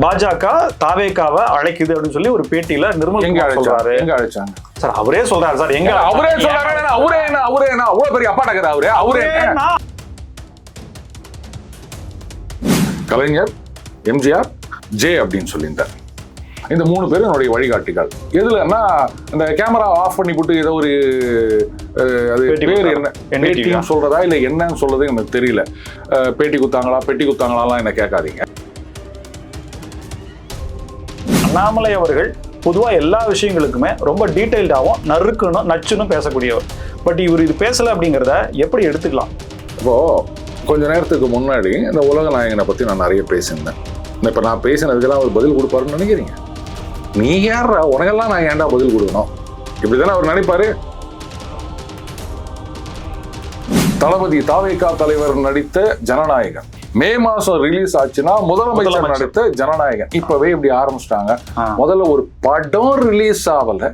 பாஜக தாவேக்காவை அழைக்குது அப்படின்னு சொல்லி ஒரு பேட்டியில நிர்மல் எங்க சொல்றாரு. எங்க அழைச்சாங்க? சார் அவரே சொல்றாரு சார். எங்க அவரே சொல்றாரு அவரே என்ன? அவரே என்ன? அவ்வளவு பெரிய அப்பாட்டக்கிற அவரே? அவரே? நான் கலைஞர் எம்ஜிஆர் ஜே அப்படின்னு சொல்லியிருந்தார். இந்த மூணு பேரும் என்னுடைய வழிகாட்டிகள். எதுலன்னா இந்த கேமரா ஆஃப் பண்ணி போட்டு ஏதோ ஒரு அது பேர். என்ன? சொல்றதா இல்ல என்னன்னு சொல்றது எனக்கு தெரியல. பேட்டி குத்தாங்களா பெட்டி குத்தாங்களாலாம் என்ன கேட்காதீங்க. அண்ணாமலை அவர்கள் பொதுவாக எல்லா விஷயங்களுக்குமே ரொம்ப டீட்டெயில்டாகவும் நறுக்குன்னு நச்சுன்னு பேசக்கூடியவர். பட் இவர் இது பேசலை அப்படிங்கிறத எப்படி எடுத்துக்கலாம்? இப்போ கொஞ்ச நேரத்துக்கு முன்னாடி இந்த உலக நாயகனை பற்றி நான் நிறைய பேசியிருந்தேன். இப்போ நான் பேசினதுக்கெல்லாம் அவர் பதில் கொடுப்பாருன்னு நினைக்கிறீங்க? நீ யார் உனக்கெல்லாம் நான் ஏன்டா பதில் கொடுக்கணும்? இப்படிதானே அவர் நினைப்பாரு தளபதி தாவேகா தலைவர் நடித்த ஜனநாயகன் மே மாசம் ரிலீஸ் ஆச்சுன்னா முதலமைச்சர். நடித்த ஜனநாயகன் இப்பவே இப்படி ஆரம்பிச்சிட்டாங்க. முதல்ல ஒரு படம் ரிலீஸ் ஆகல.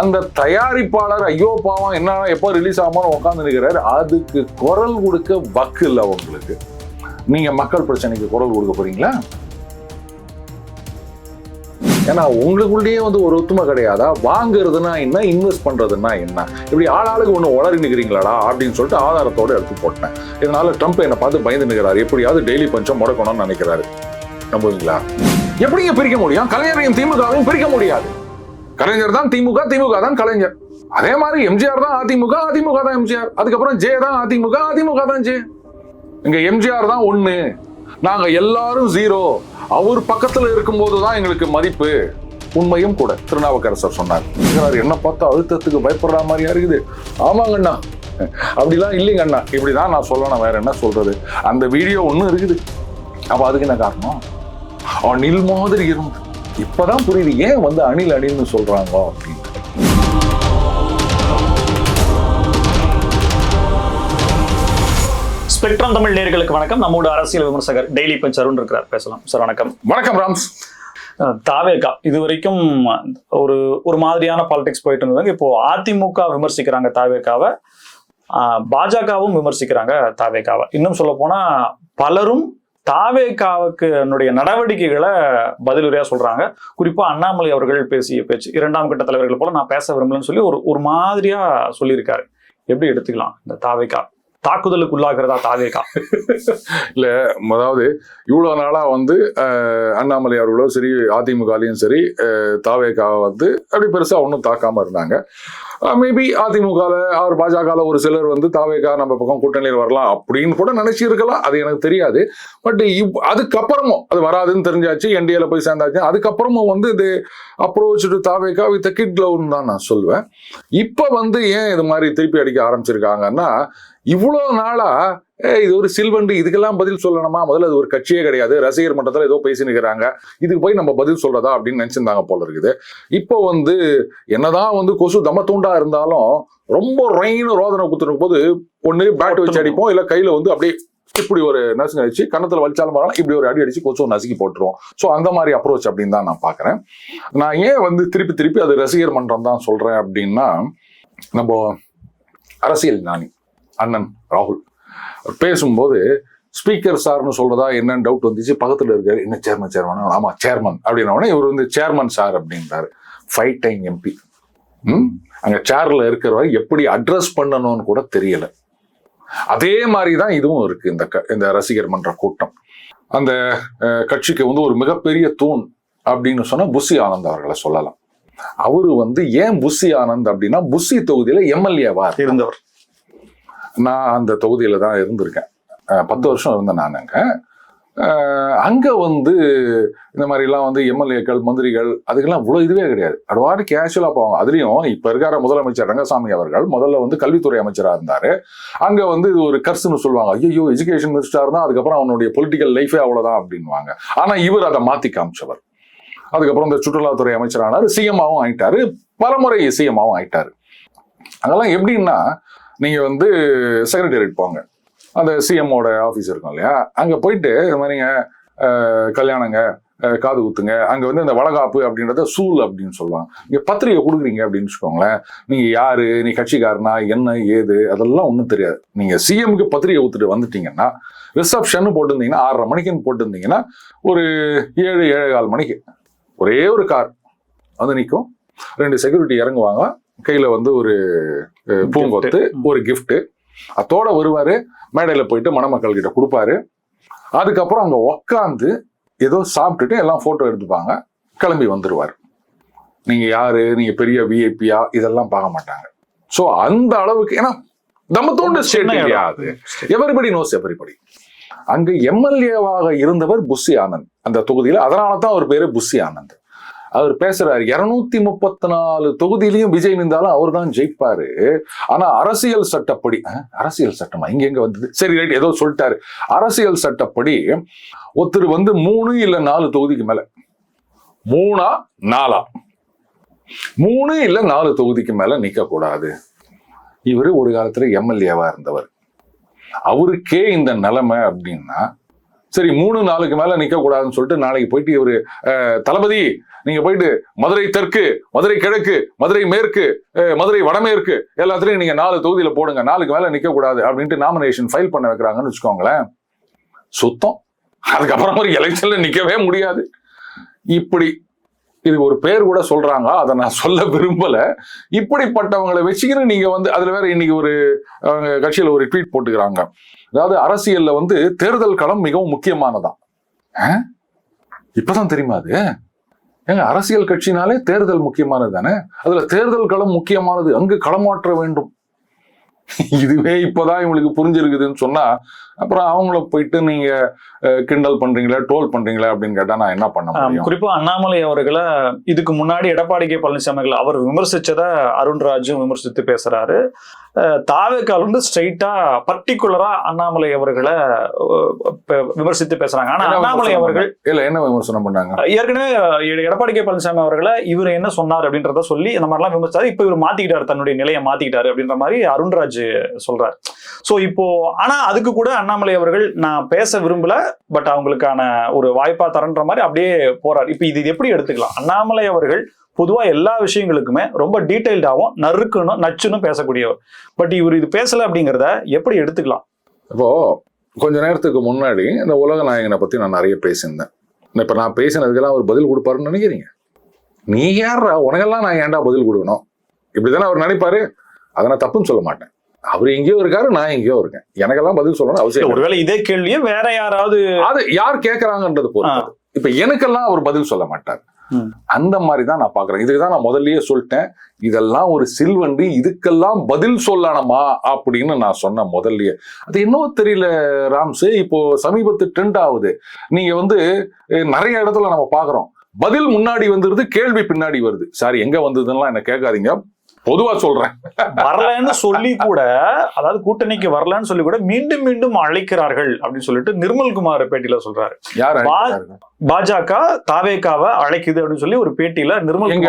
அந்த தயாரிப்பாளர் ஐயோ பாவம் என்ன எப்போ ரிலீஸ் ஆகுமோன்னு உட்காந்து நிற்கிறாரு அதுக்கு குரல் கொடுக்க வக்கு இல்லை உங்களுக்கு. நீங்க மக்கள் பிரச்சனைக்கு குரல் கொடுக்க போறீங்களா? ஏன்னா உங்களுக்குள்ளேயே வந்து ஒரு ஒத்துமை கிடையாதா? வாங்குறதுனா என்ன? இன்வெஸ்ட் பண்றதுன்னா என்ன? இப்படி ஆளாளுக்கு ஒன்று உளறி நிற்கிறீங்களாடா அப்படின்னு சொல்லிட்டு ஆதாரத்தோடு எடுத்து போட்டேன். இதனால ட்ரம்ப் என்னை பார்த்து பயந்து நிற்கிறாரு எப்படியாவது டெய்லி பஞ்சம் முடக்கணும்னு நினைக்கிறாரு. நம்புவீங்களா எப்படிங்க பிரிக்க முடியும்? கலைஞரையும் திமுகவையும் பிரிக்க முடியாது. கலைஞர் தான் திமுக திமுக தான் கலைஞர். அதே மாதிரி எம்ஜிஆர் தான் அதிமுக அதிமுக தான் எம்ஜிஆர். அதுக்கப்புறம் ஜே தான் அதிமுக அதிமுக தான் ஜே. இங்க எம்ஜிஆர் தான் ஒன்று நாங்கள் எல்லாரும் ஜீரோ அவர் பக்கத்தில் இருக்கும்போது தான் எங்களுக்கு மதிப்பு. உண்மையும் கூட திருநாவுக்கரசர் சொன்னார். என்ன பார்த்தா அழுத்தத்துக்கு பயப்படுற மாதிரியா இருக்குது. ஆமாங்கண்ணா அப்படிலாம் இல்லைங்க அண்ணா. இப்படி தான் நான் சொல்லணும் வேற என்ன சொல்றது? அந்த வீடியோ ஒன்றும் இருக்குது. அப்போ அதுக்கு என்ன காரணம்? அணில் மாதிரி இருந்து இப்போதான் புரியுது ஏன் வந்து அணில் அணில்னு சொல்றாங்க அப்படின்னு. ஸ்பெக்ட்ரம் தமிழ் நேர்களுக்கு வணக்கம். நம்மோட அரசியல் விமர்சகர் டெய்லி பஞ்ச் அருண் இருக்கிறார். பேசலாம். சார் வணக்கம். வணக்கம் ராம்ஸ். தாவேகா இது வரைக்கும் ஒரு ஒரு மாதிரியான பாலிடிக்ஸ் போயிட்டு இருந்தது இப்போ அதிமுக விமர்சிக்கிறாங்க தாவேகாவை. பாஜகவும் விமர்சிக்கிறாங்க தாவேகாவை. இன்னும் சொல்ல போனா பலரும் தாவேகாவுக்கு என்னுடைய நடவடிக்கைகளை பதிலுரையா சொல்றாங்க. குறிப்பா அண்ணாமலை அவர்கள் பேசிய பேச்சு இரண்டாம் கட்ட தலைவர்கள் போல நான் பேச விரும்பலன்னு சொல்லி ஒரு ஒரு மாதிரியா சொல்லியிருக்காரு. எப்படி எடுத்துக்கலாம் இந்த தாவேகா? தாக்குதலுக்கு உள்ளாகிறதா தாவேகா? இல்ல அதாவது இவ்வளவு நாளா வந்து அண்ணாமலை அவர்களோ சரி அதிமுகலையும் சரி அஹ், தாவேகா வந்து அப்படி பெருசா ஒன்றும் தாக்காம இருந்தாங்க. மேபி அதிமுகவில் அவர் பாஜகவில் ஒரு சிலர் வந்து தாவேகா நம்ம பக்கம் கூட்டணியில் வரலாம் அப்படின்னு கூட நினைச்சு இருக்கலாம் அது எனக்கு தெரியாது. பட் இவ் அதுக்கப்புறமும் அது வராதுன்னு தெரிஞ்சாச்சு என்டிஏல போய் சேர்ந்தாச்சு. அதுக்கப்புறமும் வந்து இது approach to TVK with kid க்ளவுன்னு தான் நான் சொல்லுவேன் இப்போ வந்து ஏன் இது மாதிரி திருப்பி அடிக்க ஆரம்பிச்சிருக்காங்கன்னா இவ்வளோ நாளா ஏய் இது ஒரு சில்வண்டு இதுக்கெல்லாம் பதில் சொல்லணுமா? முதல்ல அது ஒரு கட்சியே கிடையாது. ரசிகர் மன்றத்தில் ஏதோ பேசி நிற்கிறாங்க இதுக்கு போய் நம்ம பதில் சொல்றதா? அப்படின்னு நினைச்சிருந்தாங்க போல இருக்குது. இப்போ வந்து என்னதான் வந்து கொசு தம தூண்டா இருந்தாலும் ரொம்ப ரெயின் ரோதனை குத்துரும் போது ஒண்ணு பேட் வச்சு அடிப்போம். இல்ல கையில வந்து அப்படியே இப்படி ஒரு நசுங்க அடிச்சு கன்னத்துல வலிச்சாலும் பரவாயில்ல இப்படி ஒரு அடி அடிச்சு கொசு நசுக்கி போட்டுருவோம். ஸோ அந்த மாதிரி அப்ரோச் அப்படின்னு தான் நான் பார்க்கறேன். நான் ஏன் வந்து திருப்பி திருப்பி அது ரசிகர் மன்றம் தான் சொல்றேன் அப்படின்னா நம்ம அரசியல் ஞானி. அண்ணன் ராகுல். அவர் பேசும்போது ஸ்பீக்கர் சார்னு சொல்றதா என்னன்னு டவுட் வந்துச்சு. பக்கத்தில் இருக்காரு. என்ன சேர்மன் சேர்மன் ஆமா சேர்மன் அப்படின்ன இவர் வந்து சேர்மன் சார் அப்படின்றாரு. ஃபைவ் டைம் எம்பி ம்? அங்க சேர்ல இருக்கிறவர் எப்படி அட்ரஸ் பண்ணணும்னு கூட தெரியல. அதே மாதிரி தான் இதுவும் இருக்கு இந்த க- இந்த ரசிகர் மன்ற கூட்டம். அந்த கட்சிக்கு வந்து ஒரு மிகப்பெரிய தூண் அப்படின்னு சொன்னா புஷி ஆனந்த் அவர்களை சொல்லலாம். அவரு வந்து ஏன் புஷி ஆனந்த் அப்படின்னா புஷி தொகுதியில எம்எல்ஏவா இருந்தவர். நான் அந்த தொகுதியில் தான் இருந்திருக்கேன். பத்து வருஷம் இருந்தேன் நான் அங்கே. அங்கே வந்து இந்த மாதிரிலாம் வந்து எம்எல்ஏக்கள் மந்திரிகள் அதுக்கெல்லாம் இவ்வளோ இதுவே கிடையாது. அடுவாடு கேஷுவலாக போவாங்க. அதுலேயும் இப்போ இருக்கிற முதலமைச்சர் ரங்கசாமி அவர்கள் முதல்ல வந்து கல்வித்துறை அமைச்சராக இருந்தார். அங்கே வந்து இது ஒரு கர்சுன்னு சொல்லுவாங்க. ஐயோ எஜுகேஷன் மினிஸ்டர் தான் அதுக்கப்புறம் அவனுடைய பொலிட்டிக்கல் லைஃபே அவ்வளோதான் அப்படின்வாங்க ஆனால் இவர் அதை மாற்றி காமிச்சவர். அதுக்கப்புறம் இந்த சுற்றுலாத்துறை அமைச்சரானார். சிஎம்மாவும் ஆயிட்டாரு. பலமுறை சிஎம்மாவும் ஆயிட்டாரு. அதெல்லாம் எப்படின்னா நீங்கள் வந்து செக்ரட்டரியேட் போங்க. அந்த சிஎம்மோட ஆஃபீஸ் இருக்கும் இல்லையா? அங்கே போயிட்டு இந்த மாதிரிங்க கல்யாணங்க காது குத்துங்க. அங்கே வந்து இந்த வளகாப்பு அப்படின்றத சூல் அப்படின்னு சொல்லுவாங்க. நீங்கள் பத்திரிகை கொடுக்குறீங்க அப்படின்னு வச்சுக்கோங்களேன். நீங்கள் யார்? நீ கட்சிக்காரனா? என்ன? ஏது? அதெல்லாம் ஒன்றும் தெரியாது. நீங்கள் சிஎம்க்கு பத்திரிகை ஊத்துட்டு வந்துட்டீங்கன்னா ரிசப்ஷன் போட்டிருந்தீங்கன்னா ஆறரை மணிக்குன்னு போட்டிருந்தீங்கன்னா ஒரு ஏழு ஏழு கால் மணிக்கு ஒரே ஒரு கார் வந்து நிற்கும் ரெண்டு செக்யூரிட்டி இறங்குவாங்க கையில வந்து ஒரு பூங்கொத்து ஒரு gift. அதோட வருவாரு மேடையில போயிட்டு மணமக்கள் கிட்ட கொடுப்பாரு. அதுக்கப்புறம் அங்க உக்காந்து ஏதோ சாப்பிட்டுட்டு எல்லாம் போட்டோ எடுத்துப்பாங்க. கிளம்பி வந்துருவார். நீங்க யாரு? நீங்க பெரிய விஐபியா இதெல்லாம் பார்க்க மாட்டாங்க. சோ அந்த அளவுக்கு ஏன்னா நம்ம தோண்டு ஸ்டேட் இல்லையா. அது எவரிபடி நோஸ் எவரிபடி அங்க எம்எல்ஏவாக இருந்தவர் புஷி ஆனந்த். அந்த தொகுதியில அதனால தான் அவர் பேரு புஷி ஆனந்த். அவர் பேசுறாரு. இருநூத்தி முப்பத்தி நாலு தொகுதியிலையும் விஜய் நின்றாலும் அவர் தான் ஜெயிப்பாரு. ஆனா அரசியல் சட்டப்படி அரசியல் சட்டமா? இங்க எங்க வந்தது? சரி ரைட் ஏதோ சொல்லிட்டாரு. அரசியல் சட்டப்படி ஒருத்தர் வந்து மூணு இல்ல நாலு தொகுதிக்கு மேல. மூணா நாலா? மூணு இல்ல நாலு தொகுதிக்கு மேல நிக்க கூடாது இவரு ஒரு காலத்துல எம்எல்ஏவா இருந்தவர். அவருக்கே இந்த நிலைமை அப்படின்னா சரி மூணு நாளுக்கு மேல நிக்க கூடாதுன்னு சொல்லிட்டு நாளைக்கு போயிட்டு இவரு தளபதி நீங்க போயிட்டு மதுரை தெற்கு மதுரை கிழக்கு மதுரை மேற்கு மதுரை வடமேற்கு எல்லாத்துலயும் நீங்க நாலு தொகுதியில போடுங்க. நாளுக்கு மேல நிக்க கூடாது அப்படின்ட்டு நாமினேஷன் ஃபைல் பண்ண வைக்கிறாங்கன்னு வச்சுக்கோங்களேன். சுத்தம். அதுக்கப்புறம் ஒரு எலெக்ஷன்ல நிக்கவே முடியாது. இப்படி இதுக்கு ஒரு பேர் கூட சொல்றாங்க அதை நான் சொல்ல விரும்பல. இப்படிப்பட்டவங்களை வச்சுக்கின்னு நீங்க வந்து அதுல வேற இன்னைக்கு ஒரு அவங்க கட்சியில ஒரு ட்வீட் போட்டுக்கிறாங்க. அதாவது அரசியல்ல வந்து தேர்தல் களம் மிகவும் முக்கியமானதான் இப்பதான் தெரியுமா அது? ஏங்க அரசியல் கட்சினாலே தேர்தல் முக்கியமானது தானே? அதுல தேர்தல் களம் முக்கியமானது அங்கு களமாற்ற வேண்டும். இதுவே இப்பதான் இவங்களுக்கு புரிஞ்சிருக்குதுன்னு சொன்னா அப்புறம் அவங்கள போயிட்டு நீங்க கிண்டல் பண்றீங்களா ட்ரோல் பண்றீங்களா அப்படின்னு கேட்டா நான் என்ன பண்ண முடியும்? குறிப்பா அண்ணாமலை அவர்களை இதுக்கு முன்னாடி எடப்பாடி கே பழனிசாமி அவர் விமர்சிச்சத அருண்ராஜும் விமர்சித்து பேசுறாரு. தாவேக்கால் வந்து ஸ்ட்ரைட்டா பர்டிகுலரா அண்ணாமலை அவர்களை விமர்சித்து பேசுறாங்க. ஆனா அண்ணாமலை அவர்கள்? இல்ல என்ன விமர்சனம் பண்ணாங்க? ஏற்கனவே எடப்பாடி கே. பழனிசாமி அவர்களை இவர் என்ன சொன்னார் அப்படின்றத சொல்லி இந்த மாதிரிலாம் விமர்சித்தாரு. இப்ப இவர் மாத்திக்கிட்டாரு தன்னுடைய நிலையை மாத்திக்கிட்டாரு அப்படின்ற மாதிரி அருண்ராஜ் சொல்றாரு. சோ இப்போ ஆனா அதுக்கு கூட அண்ணாமலை அவர்கள் நான் பேச விரும்பல பட் அவங்களுக்கான ஒரு வாய்ப்பா தரன்ற மாதிரி அப்படியே போறாரு. இப்ப இது எப்படி எடுத்துக்கலாம்? அண்ணாமலை அவர்கள் பொதுவா எல்லா விஷயங்களுக்குமே ரொம்ப டீடைல்டாவும் நறுக்குன்னு நச்சுன்னு பேசக்கூடியவர். பட் இவர் இது பேசல அப்படிங்கிறத எப்படி எடுத்துக்கலாம்? இப்போ கொஞ்ச நேரத்துக்கு முன்னாடி இந்த உலக நாயகனை பத்தி நான் நிறைய பேசியிருந்தேன். இப்ப நான் பேசினதுக்கெல்லாம் அவர் பதில் கொடுப்பாருன்னு நினைக்கிறீங்க? நீ யாரா உனக்கெல்லாம் நான் ஏன்டா பதில் கொடுக்கணும்? இப்படிதானே அவர் நினைப்பாரு? அதை நான் தப்புன்னு சொல்ல மாட்டேன். அவர் எங்கேயோ இருக்காரு நான் எங்கேயோ இருக்கேன். எனக்கெல்லாம் பதில் சொல்லணும் அவசியம். ஒருவேளை இதே கேள்வியை வேற யாராவது அது யார் கேட்கறாங்கன்றது பொறுத்து. இப்ப எனக்கெல்லாம் அவர் பதில் சொல்ல மாட்டார். அந்த மாதிரி தான் நான் பாக்குறேன் இதுக்கு தான் நான் முதல்லயே சொல்லிட்டேன். இதெல்லாம் ஒரு சில்வண்டி இதுக்கெல்லாம் பதில் சொல்லணுமா? அப்படின்னு நான் சொன்னேன் முதல்லயே. அது என்னவோ தெரியல ராம்ஸு இப்போ சமீபத்து ட்ரெண்ட் ஆகுது நீங்க வந்து நிறைய இடத்துல நம்ம பாக்குறோம் பதில் முன்னாடி வந்துருது கேள்வி பின்னாடி வருது. சாரி எங்க வந்ததுன்னா என்ன கேட்காதீங்க. பொதுவா சொல்றேன். வரலன்னு சொல்லி கூட அதாவது கூட்டணிக்கு வரலன்னு சொல்லி கூட மீண்டும் மீண்டும் அழைக்கிறார்கள் அப்படின்னு சொல்லிட்டு நிர்மல்குமார் பேட்டியில சொல்றாரு? பாஜக தாவேக்காவை அழைக்குது அப்படின்னு சொல்லி ஒரு பேட்டியில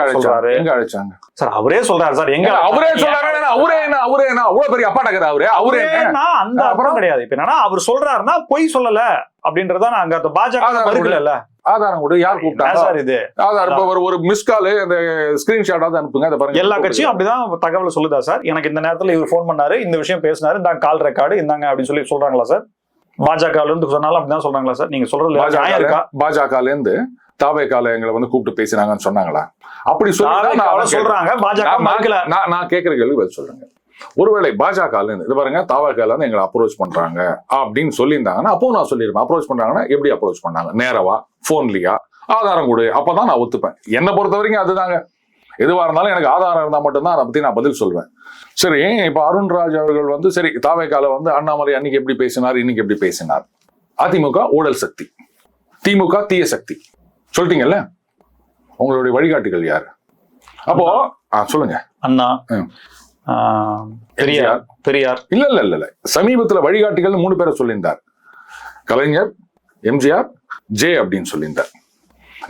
அழைச்சாங்க? சொல்றாரு. எங்க அழைச்சாங்க? சார் அவரே சொல்றாரு சார். எங்க அவரே சொல்றாரு அவரே என்ன அவரே என்ன அவ்வளவு பெரிய அப்பாட்டக்கார அவரே? அந்த அப்புறம்? கிடையாது. இப்ப என்னன்னா அவர் சொல்றாருன்னா பொய் சொல்லல அப்படின்றத நாங்க அந்த பாஜக மறுக்கல ஆதாரம் கொடு யார் கூப்பிட்டாங்க சார் இது? ஆதார் இப்ப ஒரு ஒரு மிஸ் கால் அந்த ஸ்கிரீன்ஷாட்டாவது அனுப்புங்க அதை பாருங்க. எல்லா கட்சியும் அப்படிதான் தகவல் சொல்லுதா சார்? எனக்கு இந்த நேரத்துல இவர் ஃபோன் பண்ணாரு இந்த விஷயம் பேசினாரு இந்த கால் ரெக்கார்டு இந்தாங்க அப்படின்னு சொல்லி சொல்றாங்களா சார்? பாஜக இருந்து சொன்னாலும் அப்படிதான் சொல்றாங்களா சார்? நீங்க இருக்கா பாஜகல இருந்து தாவே கால எங்களை வந்து கூப்பிட்டு பேசினாங்கன்னு சொன்னாங்களா? அப்படி சொல்றாங்க பாஜக நான் கேட்கிற கேள்வி பதில் சொல்லுங்க ஒருவேளை பாஜக இருந்து இது பாருங்க தாவாக்கால இருந்து எங்களை அப்ரோச் பண்றாங்க அப்படின்னு சொல்லியிருந்தாங்கன்னா அப்போ நான் சொல்லிருப்பேன் அப்ரோச் பண்றாங்கன்னா எப்படி அப்ரோச் பண்ணாங்க? நேரவா? போன்லயா ஆதாரம் கொடு. அப்பதான் நான் ஒத்துப்பேன். என்னை பொறுத்த வரைக்கும் அதுதாங்க. எதுவா இருந்தாலும் எனக்கு ஆதாரம் இருந்தா மட்டும்தான் அதை பத்தி நான் பதில் சொல்வேன். சரி இப்ப அருண்ராஜ் அவர்கள் வந்து சரி தாவேக்கால வந்து அண்ணாமலை அன்னைக்கு எப்படி பேசினார் இன்னைக்கு எப்படி பேசினார்? அதிமுக ஊழல் சக்தி. திமுக தீய சக்தி. சொல்லிட்டீங்கல்ல? உங்களுடைய வழிகாட்டிகள் யார்? அப்போ சொல்லுங்க. அண்ணா. பெரியார் பெரியார். இல்ல இல்ல இல்ல இல்ல. சமீபத்துல வழிகாட்டிகள் மூணு பேரை சொல்லியிருந்தார். கலைஞர் எம்ஜிஆர் ஜே அப்படின்னு சொல்லியிருந்தார்.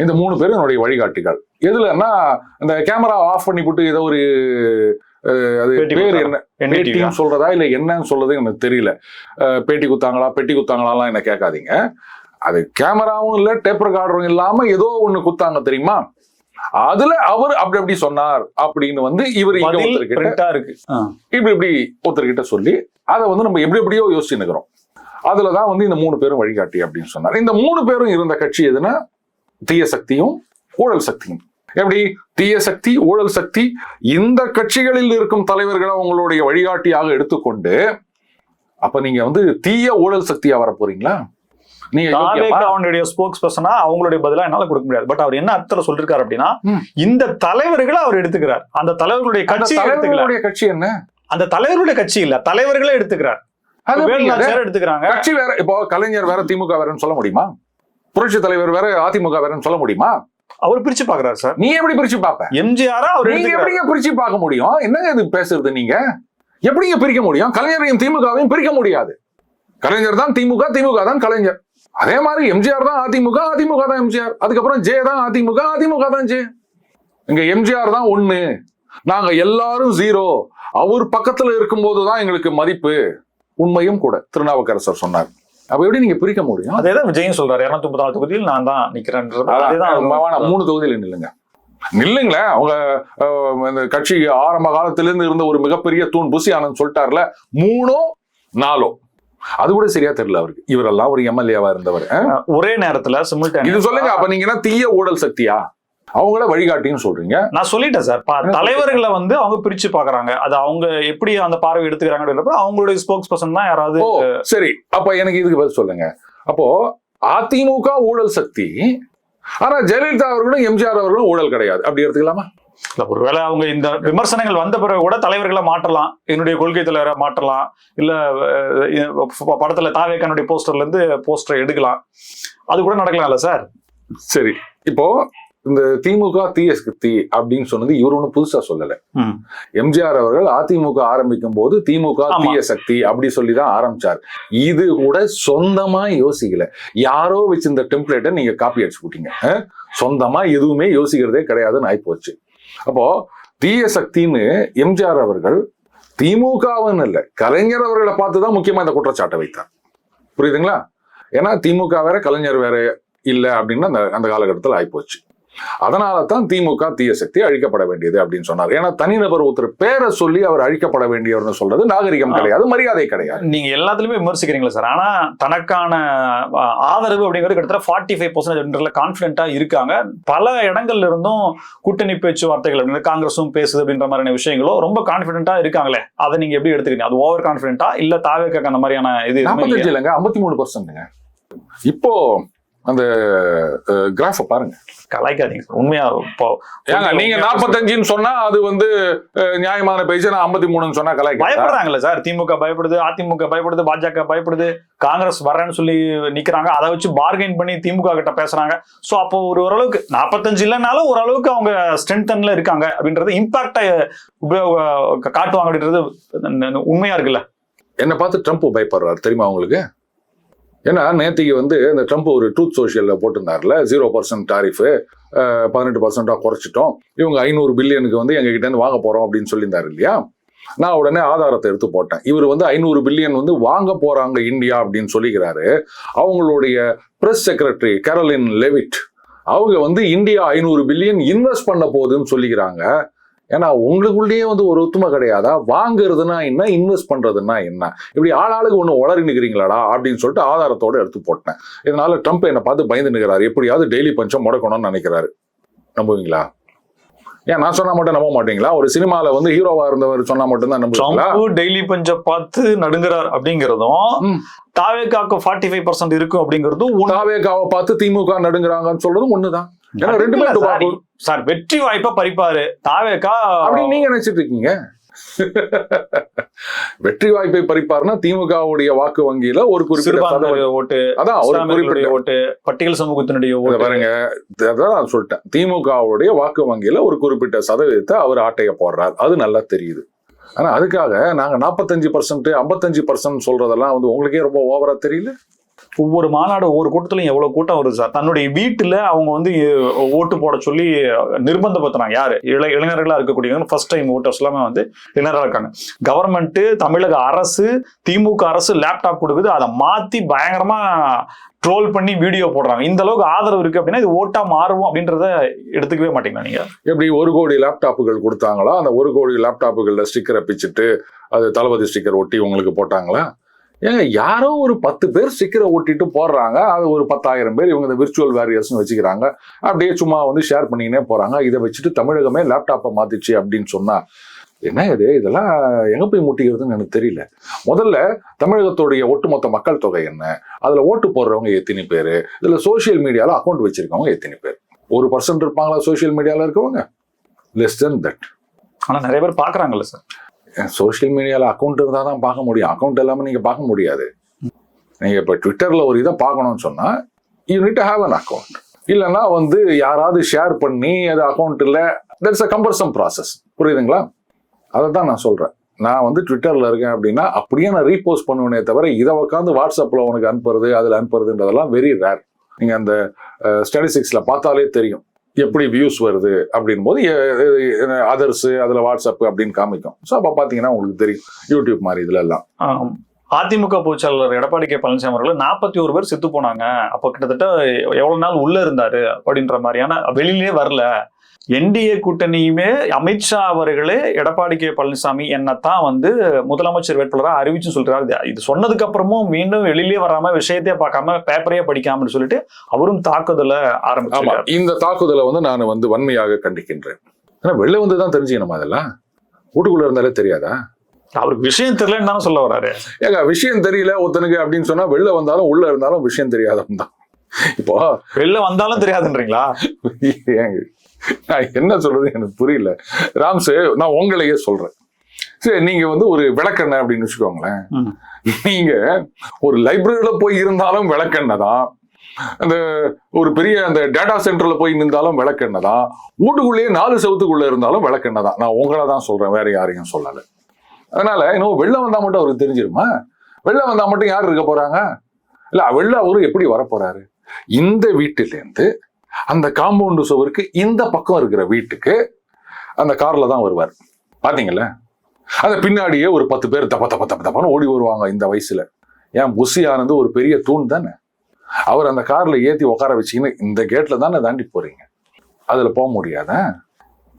இந்த மூணு பேரும் என்னுடைய வழிகாட்டிகள். எதுலன்னா இந்த கேமரா ஆஃப் பண்ணி போட்டு ஏதோ ஒரு அது பேர். என்ன? சொல்றதா இல்ல என்னன்னு சொல்றது எனக்கு தெரியல. பேட்டி குத்தாங்களா பெட்டி குத்தாங்களாலாம் என்ன கேட்காதீங்க. அது கேமராவும் இல்ல டேப் ரெக்கார்டரும் இல்லாம ஏதோ ஒண்ணு குத்தாங்க தெரியுமா? அதுல அவர் அப்படி அப்படி சொன்னார் அப்படின்னு வந்து இவர் இங்க ஒருத்தர்கிட்ட இருக்கு. இப்படி இப்படி ஒருத்தர்கிட்ட சொல்லி அதை வந்து நம்ம எப்படி எப்படியோ யோசிச்சு நிக்கிறோம் அதுலதான் வந்து இந்த மூணு பேரும் வழிகாட்டி அப்படின்னு சொன்னார். இந்த மூணு பேரும் இருந்த கட்சி எதுனா தீய சக்தியும் ஊழல் சக்தியும். எப்படி? தீய சக்தி ஊழல் சக்தி இந்த கட்சிகளில் இருக்கும் தலைவர்களை உங்களுடைய வழிகாட்டியாக எடுத்துக்கொண்டு அப்ப நீங்க வந்து தீய ஊழல் சக்தியா வர போறீங்களா தாவேக்காவுடைய ஸ்போக்ஸ் பர்சனா அவங்களுடைய பதிலா என்னால கொடுக்க முடியாது. பட் அவர் என்ன அர்த்தம் சொல்லிருக்காரு அப்படின்னா. இந்த தலைவர்களை அவர் எடுத்துக்கிறார். அந்த தலைவர்களுடைய கட்சி தலைவர்களுடைய கட்சி என்ன? அந்த தலைவர்களுடைய கட்சி இல்ல தலைவர்களே எடுத்துக்கிறார். எடுத்துக்கிறாங்க. கட்சி வேற இப்போ கலைஞர் வேற திமுக வேறன்னு சொல்ல முடியுமா? புரட்சி தலைவர் வேற அதிமுக வேறன்னு சொல்ல முடியுமா? அவர் பிரிச்சு பாக்குறாரு சார். நீ எப்படி பிரிச்சு பாப்ப? எம்ஜிஆரா அவர் நீங்க எப்படிங்க பிரிச்சு பார்க்க முடியும்? என்னங்க இது பேசுறது நீங்க? எப்படிங்க பிரிக்க முடியும்? கலைஞரையும் திமுகவையும் பிரிக்க முடியாது. கலைஞர் தான் திமுக திமுக தான் கலைஞர். அதே மாதிரி எம்ஜிஆர் தான் அதிமுக அதிமுக தான் எம்ஜிஆர். அதுக்கப்புறம் ஜே தான் அதிமுக அதிமுக தான் ஜே. இங்க எம்ஜிஆர் தான் ஒண்ணு. நாங்க எல்லாரும் ஜீரோ அவர் பக்கத்துல இருக்கும்போது தான் எங்களுக்கு மதிப்பு. உண்மையும் கூட. திருநாவுக்கரசர் சொன்னார். அப்ப எப்படி நீங்க பிரிக்க முடியும்? அதேதான் விஜயும் சொல்றாரு. இருநூத்தி முப்பத்தி நாலு தொகுதியில் நான் தான் வேணாம், மூணு தொகுதியில நில்லுங்க. நில்லுங்களேன். அவங்க இந்த கட்சி ஆரம்ப காலத்திலிருந்து இருந்த ஒரு மிகப்பெரிய தூண் புசி ஆனந்த் சொல்லிட்டார்ல. மூணோ நாலோ. அது கூட சரியா தெரியல அவருக்கு. இவரெல்லாம் ஒரு எம்எல்ஏவா இருந்தவர்? ஒரே நேரத்துல இது சொல்லுங்க அப்ப நீங்க என்ன தீய ஊழல் சக்தியா? அவங்கள வழிகாட்டின்னு சொல்றீங்க. நான் சொல்லிட்டேன் சார். தலைவர்களை வந்து அவங்க பிரிச்சு பாக்குறாங்க அது அவங்க எப்படி அந்த பார்வை எடுத்துக்கிறாங்க அவங்களுடைய ஸ்போக்ஸ் பர்சன் தான் யாராவது சரி. அப்ப எனக்கு இதுக்கு பதில் சொல்லுங்க. அப்போ அதிமுக ஊழல் சக்தி ஆனா ஜெயலலிதா அவர்களும் எம்ஜிஆர் அவர்களும் ஊழல் கிடையாது. அப்படி எடுத்துக்கலாமா? இல்ல, ஒருவேளை அவங்க இந்த விமர்சனங்கள் வந்த பிறகு கூட தலைவர்களை மாற்றலாம். என்னுடைய கொள்கை தலைவரை மாற்றலாம். இல்ல படத்துல தாவேக்கானுடைய போஸ்டர்ல இருந்து போஸ்டர் எடுக்கலாம். அது கூட நடக்கலாம்ல சார்? சரி. இப்போ இந்த திமுக தீய சக்தி அப்படின்னு சொன்னது இவர் ஒன்றும் புதுசா சொல்லல. எம்ஜிஆர் அவர்கள் அதிமுக ஆரம்பிக்கும் போது திமுக. தீய சக்தி அப்படி சொல்லி தான் ஆரம்பிச்சார். இது கூட சொந்தமா யோசிக்கல. யாரோ வச்சு இந்த டெம்ப்ளேட்டை நீங்க காப்பி அடிச்சு போட்டீங்க. அஹ்? சொந்தமா எதுவுமே யோசிக்கிறதே கிடையாதுன்னு ஆயிப்போச்சு. அப்போ தீய சக்தின்னு எம்ஜிஆர் அவர்கள் திமுகவுன்னு இல்லை கலைஞர் அவர்களை பார்த்து தான் முக்கியமா இந்த குற்றச்சாட்டை வைத்தார். புரியுதுங்களா? ஏன்னா திமுக வேற கலைஞர் வேற இல்லை அப்படின்னு அந்த அந்த காலகட்டத்தில் ஆயிப்போச்சு. அதனால தான் திமுக தீய சக்தி அழிக்கப்பட வேண்டியது அப்படின்னு சொன்னார். ஏன்னா தனிநபர் ஒருத்தர் பேரை சொல்லி அவர் அழிக்கப்பட வேண்டியவர்னு சொல்றது நாகரிகம் கிடையாது. மரியாதை கிடையாது. நீங்க எல்லாத்துலயுமே விமர்சிக்கிறீங்களா சார்? ஆனா தனக்கான ஆதரவு அப்படிங்கிறது கிட்டத்தட்ட ஃபார்ட்டி ஃபைவ் பர்சன்டேஜ் கான்பிடென்ட்டா இருக்காங்க. பல இடங்கள்ல இருந்தும் கூட்டணி பேச்சுவார்த்தைகள் அப்படின்னு காங்கிரஸும் பேசுது அப்படின்ற மாதிரியான விஷயங்களும் ரொம்ப கான்பிடென்ட்டா இருக்காங்களே. அதை நீங்க எப்படி எடுத்துக்கிறீங்க? அது ஓவர் கான்பிடென்ட்டா இல்ல தாவேக்காக்கு அந்த மாதிரியான இது இல்லைங்க ஐம்பத்தி மூணு பர்சன்ட்ங்க இப்போ அந்த கிராஃப பாருங்க. கலாய்க்காதீங்க சார். உண்மையா இப்போ ஏங்க நீங்க நாற்பத்தஞ்சுன்னு சொன்னா அது வந்து நியாயமான பேச்சு. நான் ஐம்பத்தி மூணுன்னு சொன்னா கலாய்க்க பயப்படுறாங்கல்ல சார். திமுக பயப்படுது அதிமுக பயப்படுது பாஜக பயப்படுது காங்கிரஸ் வரேன்னு சொல்லி நிக்கிறாங்க. அதை வச்சு பார்கெயின் பண்ணி திமுக கிட்ட பேசுறாங்க. சோ அப்போ ஒரு ஓரளவுக்கு நாற்பத்தஞ்சு இல்லைனாலும் ஓரளவுக்கு அவங்க ஸ்ட்ரென்தன்ல இருக்காங்க அப்படின்றது இம்பாக்டை காட்டுவாங்க அப்படின்றது உண்மையா இருக்குல்ல? என்னை பார்த்து ட்ரம்ப் பயப்படுறாரு தெரியுமா உங்களுக்கு? ஏன்னா நேத்திக்கு வந்து இந்த ட்ரம்ப் ஒரு ட்ரூத் சோஷியலில் போட்டிருந்தார்ல ஜீரோ பர்சன்ட் டாரிஃபு பதினெட்டு பர்சன்ட்டாக குறைச்சிட்டோம். இவங்க ஐநூறு பில்லியனுக்கு வந்து எங்கள் கிட்டேருந்து வாங்க போகிறோம் அப்படின்னு சொல்லியிருந்தாரு இல்லையா? நான் உடனே ஆதாரத்தை எடுத்து போட்டேன். இவர் வந்து ஐநூறு பில்லியன் வந்து வாங்க போறாங்க இந்தியா அப்படின்னு சொல்லிக்கிறாரு. அவங்களுடைய பிரஸ் செக்ரட்டரி கேரலின் லெவிட் அவங்க வந்து இந்தியா ஐநூறு பில்லியன் இன்வெஸ்ட் பண்ண போகுதுன்னு சொல்லிக்கிறாங்க. ஏன்னா உங்களுக்குள்ளேயே வந்து ஒரு ஒத்துமை கிடையாதா? வாங்குறதுனா என்ன? இன்வெஸ்ட் பண்றதுன்னா என்ன? இப்படி ஆளாளுக்கு ஒன்று உளறி நிற்கிறீங்களாடா அப்படின்னு சொல்லிட்டு ஆதாரத்தோட எடுத்து போட்டேன். இதனால ட்ரம்ப் என்னை பார்த்து பயந்து நிற்கிறாரு எப்படியாவது டெய்லி பஞ்சம் முடக்கணும்னு நினைக்கிறாரு. நம்புவீங்களா? ஏன் நான் சொன்னா மட்டும் நம்ப மாட்டீங்களா? ஒரு சினிமால வந்து ஹீரோவா இருந்தவர் சொன்னா மட்டும்தான் நம்புவீங்களா? ட்ரம்ப் டெய்லி பஞ்ச பார்த்து நடுங்குறார் அப்படிங்கிறதும். தாவேக்காக்கு ஃபார்ட்டி ஃபைவ் பர்சன்ட் இருக்கும் அப்படிங்கிறதும். தாவேகாவை பார்த்து திமுக நடுங்குறாங்கன்னு சொல்றதும் ஒண்ணுதான். ரெண்டுமே சார், வெற்றி வாய்ப்பை பறிப்பாரு. தாவேக்கா அப்படின்னு நீங்க நினைச்சிட்டு இருக்கீங்க? வெற்றி வாய்ப்பை பறிப்பார்னா திமுகவுடைய வாக்கு வங்கியில ஒரு குறிப்பிட்ட ஓட்டு அதான் ஒரு குறிப்பிட்ட ஓட்டு பட்டியல் சமூகத்தினுடைய ஓட்டு. பாருங்க அதான் நான் சொல்லிட்டேன். திமுகவுடைய வாக்கு வங்கியில ஒரு குறிப்பிட்ட சதவீதத்தை அவர் ஆட்டைய போடுறார். அது நல்லா தெரியுது. ஆனா அதுக்காக நாங்க நாற்பத்தஞ்சு பர்சன்ட் ஐம்பத்தஞ்சு பர்சன்ட் சொல்றதெல்லாம் வந்து உங்களுக்கே ரொம்ப ஓவரா தெரியல? ஒவ்வொரு மாநாடு ஒவ்வொரு கூட்டத்திலையும் எவ்வளவு கூட்டம் வருது சார் தன்னுடைய வீட்டுல அவங்க வந்து ஓட்டு போட சொல்லி நிர்பந்தப்படுத்துறாங்க. யாரு? இள இளைஞர்களா இருக்கக்கூடியவங்க. ஃபர்ஸ்ட் டைம் ஓட்டர்ஸ் எல்லாமே வந்து இளைஞராக இருக்காங்க. கவர்மெண்ட் தமிழக அரசு திமுக அரசு லேப்டாப் கொடுக்குது. அதை மாத்தி பயங்கரமா ட்ரோல் பண்ணி வீடியோ போடுறாங்க. இந்த அளவுக்கு ஆதரவு இருக்கு அப்படின்னா இது ஓட்டா மாறும் அப்படின்றத எடுத்துக்கவே மாட்டீங்களா நீங்க? எப்படி ஒரு கோடி லேப்டாப்புகள் கொடுத்தாங்களா? அந்த ஒரு கோடி லேப்டாப்புகளில் ஸ்டிக்கரை பிச்சுட்டு அது தளபதி ஸ்டிக்கர் ஒட்டி உங்களுக்கு போட்டாங்களா? ஏங்க யாரோ ஒரு பத்து பேர் ஸ்டிக்கரை ஒட்டிட்டு போடுறாங்க அது ஒரு பத்தாயிரம் பேர் இவங்க இந்த விர்ச்சுவல் வேரியர்ஸ்னு வச்சுக்கிறாங்க. அப்படியே சும்மா வந்து ஷேர் பண்ணிக்கினே போகிறாங்க இதை வச்சுட்டு தமிழகமே லேப்டாப்பை மாத்திச்சு அப்படின்னு சொன்னால் என்ன இது? இதெல்லாம் எங்கே போய் முட்டிக்கிறதுன்னு எனக்கு தெரியல. முதல்ல தமிழகத்துடைய ஒட்டுமொத்த மக்கள் தொகை என்ன? அதில் ஓட்டு போடுறவங்க எத்தனை பேர்? இதில் சோஷியல் மீடியாவில் அக்கௌண்ட் வச்சுருக்கவங்க எத்தனை பேர்? ஒரு பர்சன்ட் இருப்பாங்களா சோஷியல் மீடியாவில் இருக்கவங்க? லெஸ் தென் தட் ஆனால் நிறைய பேர் பார்க்குறாங்கல்ல சார் சோஷியல் மீடியாவில் அக்கௌண்ட் இருந்தால் தான் பார்க்க முடியும். அக்கௌண்ட் இல்லாமல் நீங்கள் பார்க்க முடியாது. நீங்கள் இப்போ ட்விட்டரில் ஒரு இதை பார்க்கணும்னு சொன்னால் you need have an account இல்லைன்னா வந்து யாராவது ஷேர் பண்ணி அது அக்கௌண்ட் இல்லை தட்ஸ் அ கம்பர்சம் ப்ராசஸ் புரியுதுங்களா? அதை தான் நான் சொல்கிறேன் நான் வந்து ட்விட்டரில் இருக்கேன் அப்படின்னா அப்படியே நான் ரீபோஸ்ட் பண்ணுவேனே தவிர இதை உட்காந்து வாட்ஸ்அப்பில் உனக்கு அனுப்புறது அதில் அனுப்புறதுன்றதெல்லாம் வெரி ரேர் நீங்கள் அந்த ஸ்டாட்டிஸ்டிக்ஸ்ல பார்த்தாலே தெரியும். எப்படி வியூஸ் வருது அப்படின் போது அதில் வாட்ஸ்அப் அப்படின்னு காமிக்கும். ஸோ அப்போ பார்த்தீங்கன்னா உங்களுக்கு தெரியும் யூடியூப் மாதிரி இதுல எல்லாம் அதிமுக பொதுச்செயலாளர் எடப்பாடி கே. பழனிசாமி அவர்கள் நாற்பத்தி ஒரு பேர் செத்து போனாங்க. அப்போ கிட்டத்தட்ட எவ்வளவு நாள் உள்ள இருந்தாரு அப்படின்ற மாதிரியான வெளியிலே வரல. என்டிஏ கூட்டணியுமே அமித்ஷா அவர்களே எடப்பாடி கே பழனிசாமி என்னத்தான் வந்து முதலமைச்சர் வேட்பாளராக அறிவிச்சு சொல்றாரு. இது- சொன்னதுக்கு அப்புறமும் மீண்டும் வெளியிலே வராம விஷயத்தையே பார்க்காம பேப்பரையே படிக்காமன்னு சொல்லிட்டு அவரும் தாக்குதல ஆமா ஆரம்பிச்சிருக்காரு இந்த தாக்குதலை வந்து நான் வந்து வன்மையாக கண்டிக்கின்றேன். ஏன்னா வெளில வந்து தான் தெரிஞ்சுக்கணுமா அதெல்லாம் வீட்டுக்குள்ள இருந்தாலே தெரியாதா? அவருக்கு விஷயம் தெரியலன்னு தானே சொல்ல வராரு. ஏங்க விஷயம் தெரியல ஒருத்தனுக்கு அப்படின்னு சொன்னா வெளில வந்தாலும் உள்ள இருந்தாலும் விஷயம் தெரியாதவன் தான் இப்போ வெளில வந்தாலும் தெரியாதுன்றீங்களா? ஏங்க, நான் என்ன சொல்றது எனக்கு புரியல. ராம்சு நான் உங்களையே சொல்றேன். சரி நீங்க வந்து ஒரு விளக்கெண்ணெய் அப்படின்னு வச்சுக்கோங்களேன். நீங்க ஒரு லைப்ரரியில போய் இருந்தாலும் விளக்கெண்ணெய் தான். அந்த ஒரு பெரிய அந்த டேட்டா சென்டர்ல போய் நின்றாலும் விளக்கெண்ணெய் தான். வீட்டுக்குள்ளேயே நாலு செவத்துக்குள்ள இருந்தாலும் விளக்கெண்ணெய் தான். நான் உங்களை தான் சொல்றேன் வேற யாரையும் சொல்லல. அதனால இன்னும் வெள்ளம் வந்தா மட்டும் அவருக்கு தெரிஞ்சிருமா? வெள்ளம் வந்தா மட்டும் யார் இருக்க போறாங்க? இல்ல வெள்ள அவரு எப்படி வரப்போறாரு? இந்த வீட்டிலேருந்து அந்த காம்பவுண்டு சுவருக்கு இந்த பக்கம் இருக்கிற வீட்டுக்கு அந்த காரில் தான் வருவார். பாத்தீங்கல்ல அந்த பின்னாடியே ஒரு பத்து பேர் தப்ப தப்ப தப்ப தப்பான்னு ஓடி வருவாங்க இந்த வயசுல. ஏன் புஷி ஆனது ஒரு பெரிய தூண் தானே? அவர் அந்த கார்ல ஏத்தி உட்கார வச்சுக்கின்னு இந்த கேட்ல தானே தாண்டி போறீங்க? அதுல போக முடியாதா?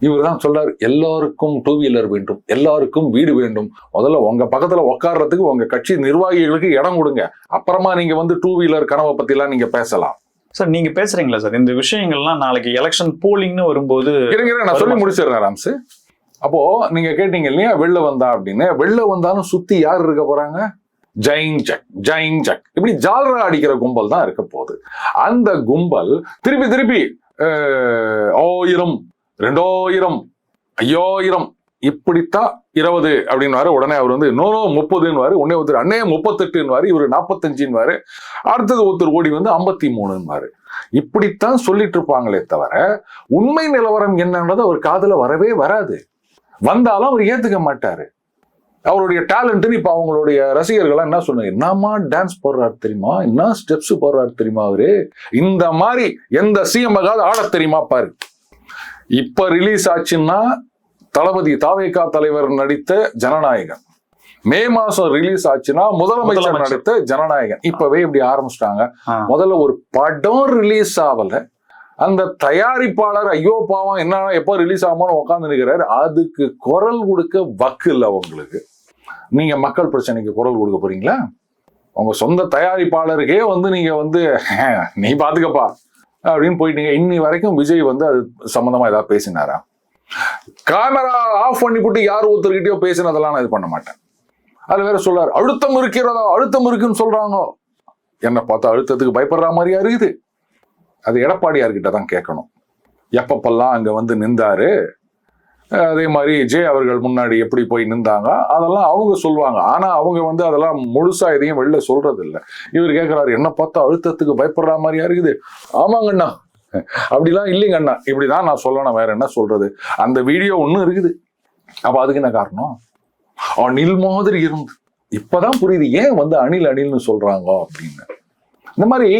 இவர் தான் சொல்றாரு எல்லாருக்கும் டூ வீலர் வேண்டும் எல்லாருக்கும் வீடு வேண்டும். முதல்ல உங்க பக்கத்துல உட்கார்றதுக்கு உங்க கட்சி நிர்வாகிகளுக்கு இடம் கொடுங்க. அப்புறமா நீங்க வந்து டூ வீலர் கனவை பத்தி எல்லாம் நீங்க பேசலாம். சார் நீங்க பேசுறீங்களா சார் இந்த விஷயங்கள்லாம் நாளைக்கு எலெக்ஷன் போலிங்னு வரும்போது நான் சொல்லி முடிச்சிடுறேன் ராம்ஸ் அப்போ நீங்க கேட்டீங்க இல்லையா வெளில வந்தா அப்படின்னு. வெளில வந்தாலும் சுத்தி யார் இருக்க போறாங்க? ஜெயின் ஜக் ஜெயின் ஜக். இப்படி ஜாலரா அடிக்கிற கும்பல் தான் இருக்க போகுது. அந்த கும்பல் திருப்பி திருப்பி ஆயிரம் ரெண்டாயிரம் ஐயாயிரம் இப்படித்தான் இருபது அப்படின்னுவாரு. உடனே அவர் வந்து நோ நோ முப்பதுன்னு உடனே ஒருத்தர் அண்ணே முப்பத்தெட்டுன்னு இவர் நாற்பத்தஞ்சுன்னு அடுத்தது ஒருத்தர் ஓடி வந்து ஐம்பத்தி மூணுன்னு இப்படித்தான் சொல்லிட்டு இருப்பாங்களே தவிர உண்மை நிலவரம் என்னன்றது அவர் காதுல வரவே வராது. வந்தாலும் அவர் ஏத்துக்க மாட்டாரு. அவருடைய டேலண்ட்னு இப்போ அவங்களுடைய ரசிகர்கள்லாம் என்ன சொன்னாங்க? என்னம்மா டான்ஸ் போடுறாரு தெரியுமா? என்ன ஸ்டெப்ஸ் போடுறாரு தெரியுமா அவரு? இந்த மாதிரி எந்த சிஎம் ஆட தெரியுமா பாரு. இப்போ ரிலீஸ் ஆச்சுன்னா தளபதி தாவேகா தலைவர் நடித்த ஜனநாயகன் மே மாசம் ரிலீஸ் ஆச்சுன்னா முதலமைச்சர். நடித்த ஜனநாயகன் இப்பவே இப்படி ஆரம்பிச்சிட்டாங்க. முதல்ல ஒரு படம் ரிலீஸ் ஆகல. அந்த தயாரிப்பாளர் ஐயோ பாவம் என்ன எப்போ ரிலீஸ் ஆகுமோன்னு உட்காந்து நிற்கிறாரு அதுக்கு குரல் கொடுக்க வக்கு இல்லை உங்களுக்கு நீங்க மக்கள் பிரச்சனைக்கு குரல் கொடுக்க போறீங்களா? உங்க சொந்த தயாரிப்பாளருக்கே வந்து நீங்க வந்து நீ பாத்துக்கப்பா. அப்படின்னு போயிட்டீங்க. இன்னி வரைக்கும் விஜய் வந்து அது சம்பந்தமா ஏதாவது பேசினாரா? கேமரா ஆஃப் பண்ணி போட்டு யார் ஒருத்தர்கிட்டயோ பேசினதெல்லாம் நான் இது பண்ண மாட்டேன். அது வேற சொல்றாரு அழுத்தம் இருக்கிறதா? அழுத்தம் இருக்குன்னு சொல்றாங்க. என்ன பார்த்தா அழுத்தத்துக்கு பயப்படுற மாதிரியா இருக்குது. அது எடப்பாடியார்கிட்ட தான் கேட்கணும். எப்பப்பெல்லாம் அங்க வந்து நின்றாரு? அதே மாதிரி ஜே அவர்கள் முன்னாடி எப்படி போய் நின்றாங்க? அதெல்லாம் அவங்க சொல்லுவாங்க ஆனா அவங்க வந்து அதெல்லாம் முழுசா எதையும் வெளில சொல்றது இல்லை இவர் கேட்குறாரு என்ன பார்த்தா அழுத்தத்துக்கு பயப்படுற மாதிரியா இருக்குது? ஆமாங்கண்ணா. அப்படிலாம் இல்லைங்க அண்ணா. இப்படிதான் நான் சொல்லணும். வேற என்ன சொல்றது? அந்த வீடியோ ஒன்றும் இருக்குது. அப்போ அதுக்கு என்ன காரணம்? அணில் மாதிரி இருந்து. இப்போதான் புரியுது. ஏன் வந்து அணில் அணில்னு சொல்றாங்க அப்படின்னு. இந்த மாதிரி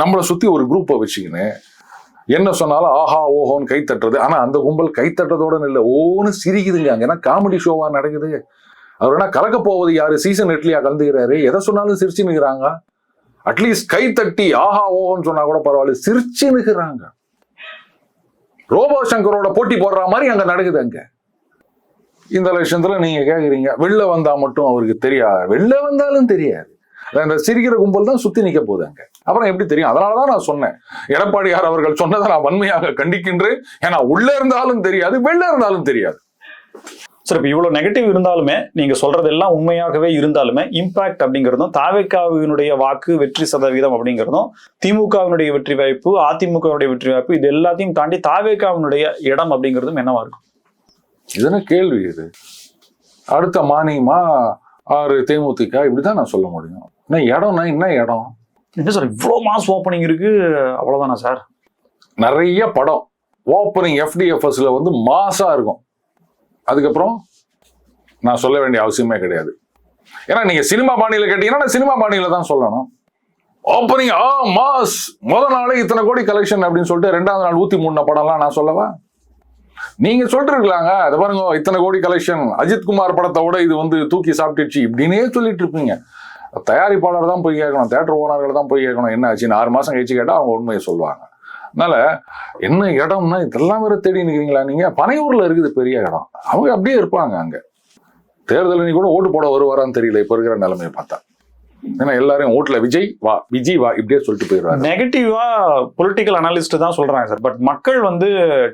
நம்மளை சுற்றி ஒரு குரூப்பை வச்சுக்கின்னு என்ன சொன்னாலும் ஆஹா ஓஹோன்னு கைத்தட்டுறது ஆனால் அந்த கும்பல் கை இல்லை ஓன்னு சிரிக்குதுங்க. அங்கே ஏன்னா காமெடி ஷோவாக நடக்குது. அவர் என்ன கலக்க போவது யாரு? சீசன் எட்லியா கலந்துக்கிறாரு. எதை சொன்னாலும் சிரிச்சு அட்லீஸ்ட் கை தட்டி ஆஹா ஓஹோன்னு சொன்னா கூட பரவாயில்ல. சிரிச்சு நிற்கிறாங்க ரோபோ சங்கரோட போட்டி போடுற மாதிரி அங்க நடக்குது அங்க. இந்த லட்சத்துல நீங்க கேக்குறீங்க வெளில வந்தா மட்டும் அவருக்கு தெரியாது வெளில வந்தாலும் தெரியாது. அந்த சிரிக்கிற கும்பல் தான் சுத்தி நிக்க போகுது அங்க. அப்புறம் எப்படி தெரியும்? அதனாலதான் நான் சொன்னேன். எடப்பாடியார் அவர்கள் சொன்னதை நான் வன்மையாக கண்டிக்கின்றேன். ஏன்னா உள்ள இருந்தாலும் தெரியாது வெளில இருந்தாலும் தெரியாது. சார் இப்போ இவ்வளவு நெகட்டிவ் இருந்தாலுமே நீங்க சொல்றது எல்லாம் உண்மையாகவே இருந்தாலுமே இம்பாக்ட் அப்படிங்கிறதும் தாவேக்காவினுடைய வாக்கு வெற்றி சதவீதம் அப்படிங்கிறதும் திமுகவினுடைய வெற்றி வாய்ப்பு அதிமுகவினுடைய வெற்றி வாய்ப்பு இது எல்லாத்தையும் தாண்டி தாவேக்காவினுடைய இடம் அப்படிங்கிறதும் என்னவா இருக்கும்? இது என்ன கேள்வி இது. அடுத்த மானியமா ஆறு தேமுதிக இப்படிதான் நான் சொல்ல முடியும். என்ன இடம்னா என்ன இடம்? என்ன சார் இவ்வளோ மாஸ் ஓப்பனிங் இருக்கு? அவ்வளவுதானா சார்? நிறைய படம். ஓப்பனிங் எஃப்டிஎஃப்எஸ்ல வந்து மாசா இருக்கும். அதுக்கப்புறம் நான் சொல்ல வேண்டிய அவசியமே கிடையாது. ஏன்னா நீங்க சினிமா பாணியில கேட்டீங்கன்னா நான் சினிமா பாணியில தான் சொல்லணும். ஓப்பனிங் ஆ மாஸ் முத நாளே இத்தனை கோடி கலெக்ஷன் அப்படின்னு சொல்லிட்டு ரெண்டாவது நாள் ஊத்தி மூணு படம்லாம் நான் சொல்லவா? நீங்க சொல்லிருக்கலாங்க. அதை பாருங்க இத்தனை கோடி கலெக்ஷன் அஜித் குமார் படத்தை விட இது வந்து தூக்கி சாப்பிட்டுச்சு இப்படின்னே சொல்லிட்டு இருப்பீங்க. தயாரிப்பாளர் தான் போய் கேட்கணும் தேட்டர் ஓனர்கள் தான் போய் கேட்கணும். என்ன ஆச்சுன்னு ஆறு மாசம் கழிச்சு கேட்டால் அவங்க உண்மையை சொல்லுவாங்க. அதனால என்ன இடம்னா இதெல்லாம் வேற தேடி நிற்கிறீங்களா நீங்க பனையூர்ல இருக்குது பெரிய இடம். அவங்க அப்படியே இருப்பாங்க அங்க. தேர்தல் நீ கூட ஓட்டு போட வருவாரான்னு தெரியல இப்ப இருக்கிற நிலைமையை பார்த்தா. ஏன்னா எல்லாரும் ஓட்டுல விஜய் வா விஜய் வா இப்படியே சொல்லிட்டு போயிடுவாங்க நெகட்டிவா பொலிட்டிக்கல் அனாலிஸ்ட் தான் சொல்றாங்க சார் பட் மக்கள் வந்து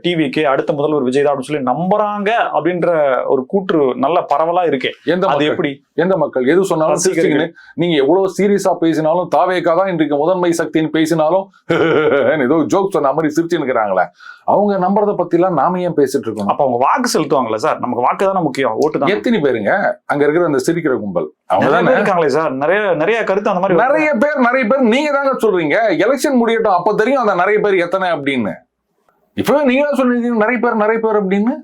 டிவிக்கு அடுத்த முதல்வர் விஜய் தான் அப்படின்னு சொல்லி நம்புறாங்க அப்படின்ற ஒரு கூற்று நல்ல பரவலா இருக்கே. எந்த அது எப்படி? எந்த மக்கள்? எது சொன்னாலும். சிரிச்சுக்கின்னு நீங்க எவ்வளவு சீரியஸா பேசினாலும் தாவேக்கா தான் இன்றைக்கு முதன்மை சக்தின்னு பேசினாலும் ஏதோ ஜோக் சொன்ன மாதிரி சிரிச்சு நிக்கிறாங்களே அவங்க நம்புறத பத்தி எல்லாம் நாம ஏன் பேசிட்டு இருக்கணும்? அப்ப அவங்க வாக்கு செலுத்துவாங்கல்ல சார் நமக்கு வாக்கு தானே முக்கியம்? ஓட்டு தான். எத்தனை பேருங்க? அங்க இருக்கிற அந்த சிரிக்கிற கும்பல். அவங்க இருக்காங்களே சார். நிறைய நிறைய கருத்து அந்த மாதிரி நிறைய பேர் நிறைய பேர் நீங்க தாங்க சொல்றீங்க. எலெக்ஷன் முடியட்டும் அப்ப தெரியும் அந்த நிறைய பேர் எத்தனை அப்படின்னு. இப்பவே நீங்க தான் சொல்றீங்க நிறைய பேர் நிறைய பேர் அப்படின்னு?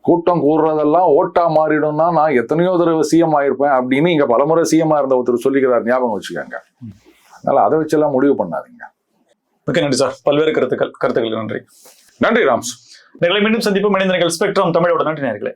கூட்டம் கூடுறதெல்லாம் ஓட்டா மாறிடும்னா நான் எத்தனையோ தடவை சிஎம் ஆயிருப்பேன் அப்படின்னு இங்க பலமுறை சிஎம் இருந்த ஒருத்தர் சொல்லிக்கிறார் ஞாபகம் வச்சுக்கோங்க. அதனால அதை வச்செல்லாம் முடிவு பண்ணாதீங்க. மிக்க நன்றி சார். பல்வேறு கருத்துக்கள் கருத்துக்களுக்கு நன்றி. நன்றி ராம்ஸ். நிகழை மீண்டும் சந்திப்பு மனிதர்கள் ஸ்பெக்ட்ரம் தமிழோட நன்றி நேர்களே